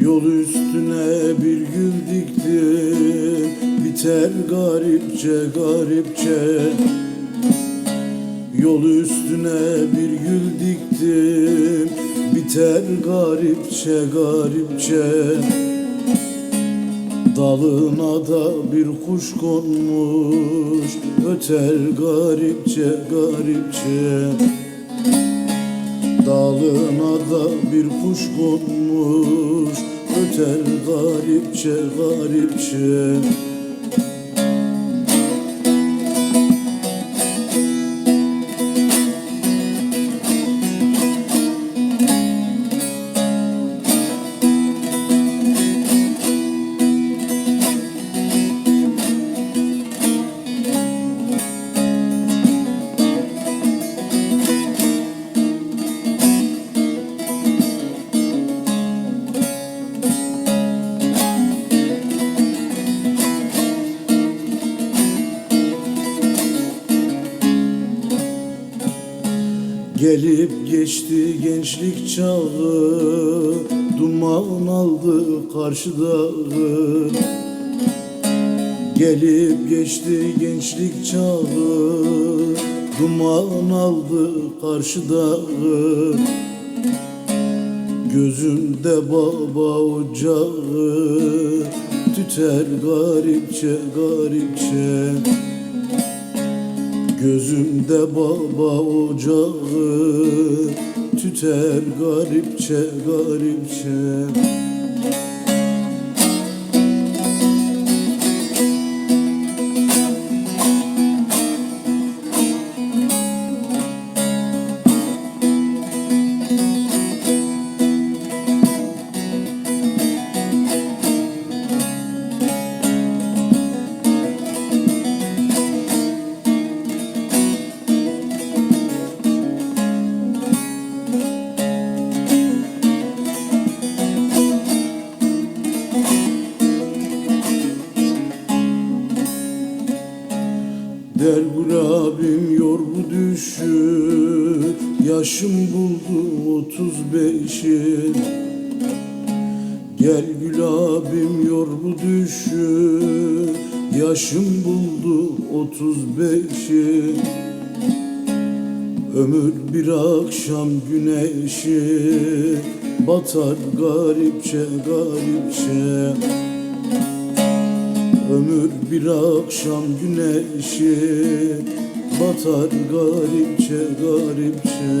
Yol üstüne bir gül diktim Biter garipçe garipçe. Yol üstüne bir gül diktim Biter garipçe garipçe. Dalına da bir kuş konmuş. Öter garipçe garipçe bir kuş konmuş Öter garipçe garipçe Gelip geçti gençlik çağı Duman aldı karşı dağı Gelip geçti gençlik çağı Duman aldı karşı dağı Gözümde baba ocağı Tüter garipçe garipçe Gözümde baba ocağı Tüter garipçe garipçe Der abim yor bu düşü. Yaşım buldu otuz beşi. Gel gül abim yor bu düşü. Yaşım buldu otuz beşi. Ömür bir akşam güneşi. Batar garipçe garipçe bir akşam güneşi Batar garipçe garipçe